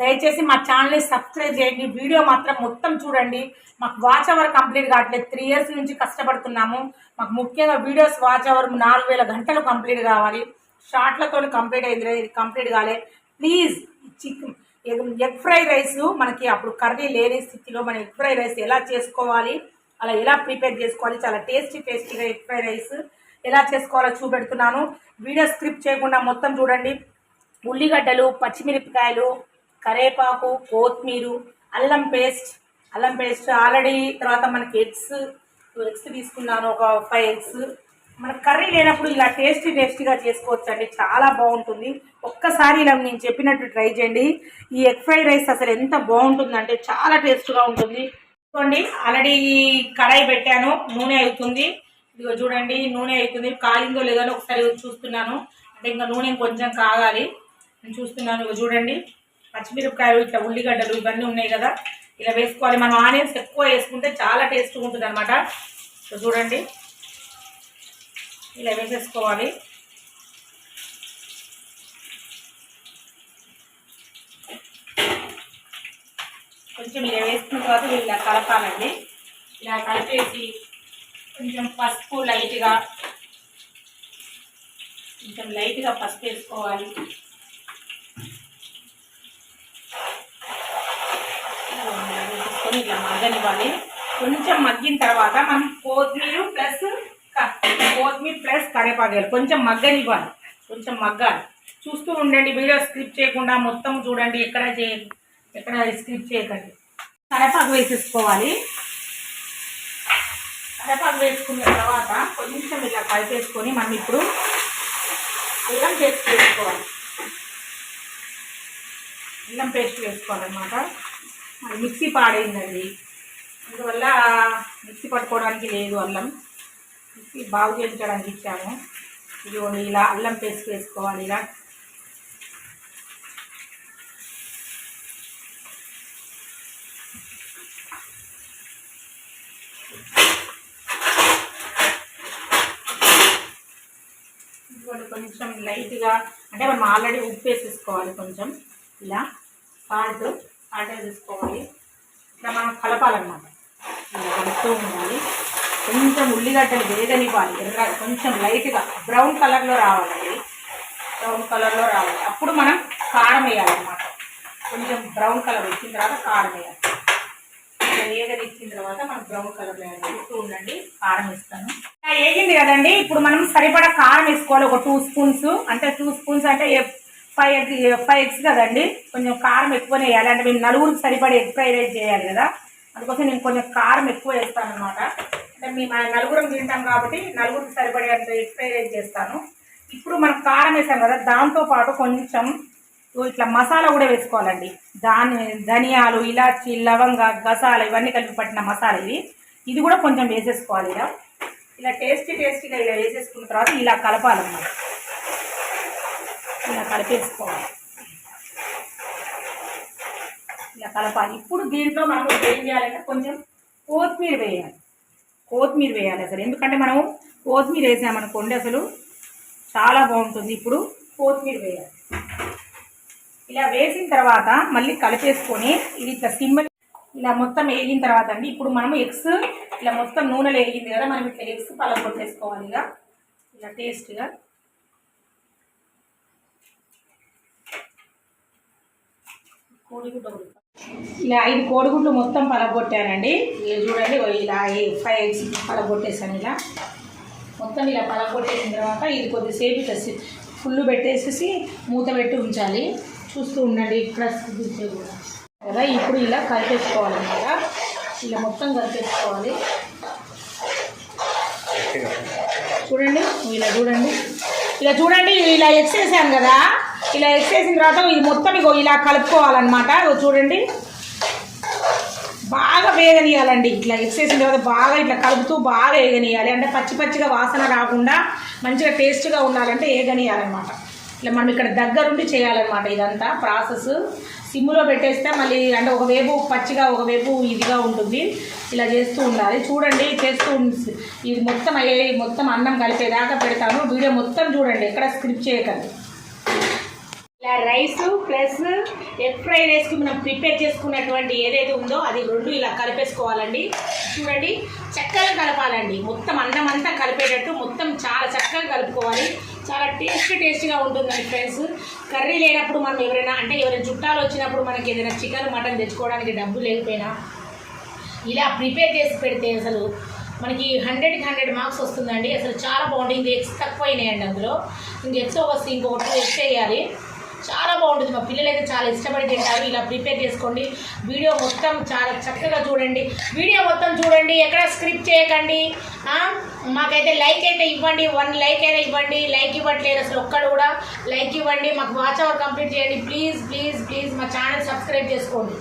దయచేసి మా ఛానల్ని సబ్స్క్రైబ్ చేయండి. వీడియో మాత్రం మొత్తం చూడండి. మాకు వాచ్ అవర్ కంప్లీట్ కావట్లేదు. త్రీ ఇయర్స్ నుంచి కష్టపడుతున్నాము. మాకు ముఖ్యంగా వీడియోస్ వాచ్ అవర్ నాలుగు వేల గంటలు కంప్లీట్ కావాలి. షార్ట్లతో కంప్లీట్ అయింది. కంప్లీట్ కాలే. Please chicken egg fry rice మనకి అప్పుడు కర్రీ లేని స్థితిలో మన ఎగ్ ఫ్రై రైస్ ఎలా చేసుకోవాలి? అలా ఎలా ప్రిపేర్ చేసుకోవాలి? చాలా టేస్టీ టేస్టీగా ఎగ్ ఫ్రై రైస్ ఎలా చేసుకోవాలో చూపెడుతున్నాను. వీడియో స్క్రిప్ట్ చేయకుండా మొత్తం చూడండి. ఉల్లిగడ్డలు పచ్చిమిరపకాయలు కరేపాకు కొత్తిమీర అల్లం పేస్ట్. అల్లం పేస్ట్ ఆల్రెడీ తర్వాత మనకి ఎగ్స్ ఎగ్స్ తీసుకున్నాను ఒక ఫైవ్ ఎగ్స్. మన కర్రీ లేనప్పుడు ఇలా టేస్టీ టేస్టీగా చేసుకోవచ్చు అండి చాలా బాగుంటుంది. ఒక్కసారి ఇలా నేను చెప్పినట్టు ట్రై చేయండి. ఈ ఎగ్ ఫ్రైడ్ రైస్ అసలు ఎంత బాగుంటుందంటే చాలా టేస్ట్గా ఉంటుంది. చూడండి ఆల్రెడీ కడాయి పెట్టాను. నూనె అవుతుంది. ఇదిగో చూడండి నూనె అవుతుంది. కాలిందో లేదో ఒకసారి చూస్తున్నాను. అంటే ఇంకా నూనె కొంచెం కాగాలి. నేను చూస్తున్నాను ఇగో చూడండి. పచ్చిమిరపకాయలు ఇట్లా ఉల్లిగడ్డలు ఇవన్నీ ఉన్నాయి కదా. ఇలా వేసుకోవాలి. మనం ఆనియన్స్ ఎక్కువ వేసుకుంటే చాలా టేస్ట్గా ఉంటుంది అనమాట చూడండి. ఇలా వేసేసుకోవాలి. కొంచెం ఇలా వేసుకున్న తర్వాత ఇలా కలపాలండి. ఇలా కలిపేసి కొంచెం పసుపు లైట్గా కొంచెం లైట్గా పసుపు వేసుకోవాలి. వేసుకొని ఇట్లా మగ్గనివ్వాలి కొంచెం మగ్గిన తర్వాత మనం కొత్తిమీర ప్లస్ కొత్తిమీర ప్లస్ కరేపాకు వేయాలి కొంచెం మగ్గనివ్వాలి. కొంచెం మగ్గాలి. చూస్తూ ఉండండి వీడియో స్క్రిప్ట్ చేయకుండా మొత్తం చూడండి ఎక్కడ చేయ ఎక్కడ స్క్రిప్ట్ చేయకండి. కరేపాకు వేసేసుకోవాలి. కరేపాకు వేసుకున్న తర్వాత కొంచెం ఇలా కలిపేసుకొని మనం ఇప్పుడు అల్లం పేస్ట్ వేసుకోవాలి. అల్లం పేస్ట్ వేసుకోవాలన్నమాట. మిక్సీ పాడైందండి. అందువల్ల మిక్సీ పట్టుకోవడానికి లేదు అల్లం. మిక్సీ బాగు చేయించడానికి ఇచ్చాము. ఇదిగోండి ఇలా అల్లం పేస్ట్ వేసుకోవాలి ఇలా. కొంచెం లైట్గా అంటే మనం ఆల్రెడీ ఉప్పు వేసేసుకోవాలి కొంచెం. ఇలా సాల్ట్. సాల్ట్ చూసుకోవాలి. ఇట్లా మనం కలపాలన్నమాట. కలుపుతూ ఉండాలి. కొంచెం ఉల్లిగడ్డలు వేగనివ్వాలి. ఎర్ర కొంచెం లైట్గా. బ్రౌన్ కలర్లో రావాలండి. బ్రౌన్ కలర్లో రావాలి. అప్పుడు మనం కారం వేయాలన్నమాట. కొంచెం బ్రౌన్ కలర్ వచ్చిన తర్వాత కారం వేయాలి. ఇలా వేగనిచ్చిన తర్వాత మనం బ్రౌన్ కలర్ వేయాలి. చూస్తూ ఉండండి. కారం వేస్తాను. ఇలా వేగింది కదండి. ఇప్పుడు మనం సరిపడా కారం వేసుకోవాలి. ఒక టూ స్పూన్స్ అంటే టూ స్పూన్స్ అంటే ఫైవ్ ఎగ్ ఫైవ్ ఎగ్స్ కదండి? కొంచెం కారం ఎక్కువనే వేయాలి. అంటే మేము నలుగురికి సరిపడే ఎగ్ ఫ్రైడ్ రైస్ చేయాలి కదా? అందుకోసం నేను కొంచెం కారం ఎక్కువ వేస్తాను అనమాట అంటే మేము నలుగురం తింటాం కాబట్టి నలుగురికి సరిపడే అంత ఎగ్ ఫ్రైడ్ రైస్ చేస్తాను. ఇప్పుడు మనం కారం వేసాం కదా దాంతో పాటు కొంచెం ఇట్లా మసాలా కూడా వేసుకోవాలండి. దాని ధనియాలు ఇలాచి లవంగ గసాల ఇవన్నీ కలిపి పట్టిన మసాలా ఇది. ఇది కూడా కొంచెం వేసేసుకోవాలి ఇలా ఇలా టేస్టీ టేస్టీగా ఇలా వేసేసుకున్న తర్వాత ఇలా కలపాలన్నమాట. కలిపేసుకోవాలి ఇలా కలపాలి. ఇప్పుడు దీంట్లో మనం ఏం చేయాలంటే కొంచెం కొత్తిమీర వేయాలి. కొత్తిమీర వేయాలి అసలు. ఎందుకంటే మనం కొత్తిమీర వేసామనుకోండి అసలు చాలా బాగుంటుంది. ఇప్పుడు కొత్తిమీర వేయాలి. ఇలా వేసిన తర్వాత మళ్ళీ కలిపేసుకొని ఇది ఇట్లా సిమ్ ఇలా మొత్తం వేగిన తర్వాత అండి. ఇప్పుడు మనం ఎగ్స్ ఇలా మొత్తం నూనెలో వేగింది కదా మనం ఇట్లా ఎగ్స్ పలగొట్టేసుకోవాలి ఇక. ఇలా టేస్ట్గా కోడిగుడ్డ. ఇలా ఐదు కోడిగుడ్లు మొత్తం పలగొట్టానండి. ఇక చూడండి ఇలా ఫైవ్ ఎగ్స్ పలగొట్టేసాను ఇలా. మొత్తం ఇలా పలగొట్టేసిన తర్వాత ఇది కొద్దిసేపు ఇట్లా ఫుల్ పెట్టేసేసి మూత పెట్టి ఉంచాలి. చూస్తూ ఉండండి ఇక్కడ కూడా. కదా ఇప్పుడు ఇలా కలిపేసుకోవాలన్నమాట ఇలా మొత్తం కలిపేసుకోవాలి. చూడండి ఇలా చూడండి. ఇలా చూడండి ఇలా ఎక్స్ వేసాను కదా. ఇలా వేసేసిన తర్వాత ఇది మొత్తం ఇగో ఇలా కలుపుకోవాలన్నమాట. చూడండి. బాగా వేగనీయాలండి ఇట్లా ఎక్స్ తర్వాత బాగా ఇట్లా కలుపుతూ బాగా వేగనీయాలి. అంటే పచ్చి పచ్చిగా వాసన రాకుండా మంచిగా టేస్ట్గా ఉండాలంటే వేగనీయాలన్నమాట. ఇట్లా మనం ఇక్కడ దగ్గరుండి చేయాలన్నమాట ఇదంతా ప్రాసెస్. సిమ్లో పెట్టేస్తే మళ్ళీ అంటే ఒకవైపు పచ్చిగా ఒకవైపు ఇదిగా ఉంటుంది. ఇలా చేస్తూ ఉండాలి. చూడండి చేస్తూ ఇది మొత్తం అయ్యే మొత్తం అన్నం కలిపేదాకా పెడతాను. వీడియో మొత్తం చూడండి. ఎక్కడ స్క్రిప్ట్ చేయకండి. రైస్ ప్లస్ ఎగ్ ఫ్రైడ్ రైస్కి మనం ప్రిపేర్ చేసుకున్నటువంటి ఏదైతే ఉందో అది రెండు ఇలా కలిపేసుకోవాలండి. చూడండి చక్కగా కలపాలండి. మొత్తం అన్నం అంతా కలిపేటట్టు మొత్తం చాలా చక్కగా కలుపుకోవాలి. చాలా టేస్ట్ టేస్ట్గా ఉంటుందండి ఫ్రెండ్స్. కర్రీ లేనప్పుడు మనం ఎవరైనా అంటే ఎవరైనా చుట్టాలు వచ్చినప్పుడు మనకి ఏదైనా చికెన్ మటన్ తెచ్చుకోవడానికి డబ్బు లేకపోయినా ఇలా ప్రిపేర్ చేసి పెడితే అసలు మనకి హండ్రెడ్కి హండ్రెడ్ మార్క్స్ వస్తుందండి. అసలు చాలా బాగుంటుంది. ఇంక ఎగ్స్ తక్కువ అయినాయండి అందులో. ఇంక ఎగ్స్ వస్తే ఇంకొక టూ ఎగ్స్ వేయాలి. చాలా బాగుంటుంది. మా పిల్లలైతే చాలా ఇష్టపడి తింటారు. ఇలా ప్రిపేర్ చేసుకోండి. వీడియో మొత్తం చాలా చక్కగా చూడండి. వీడియో మొత్తం చూడండి. ఎక్కడ స్క్రిప్ట్ చేయకండి. మాకైతే లైక్ అయితే ఇవ్వండి. వన్ లైక్ అయితే ఇవ్వండి. లైక్ ఇవ్వట్లేదు అసలు ఒక్కడు కూడా. లైక్ ఇవ్వండి. మాకు వాచ్ అవర్ కంప్లీట్ చేయండి. ప్లీజ్ ప్లీజ్ ప్లీజ్ మా ఛానల్ సబ్స్క్రైబ్ చేసుకోండి.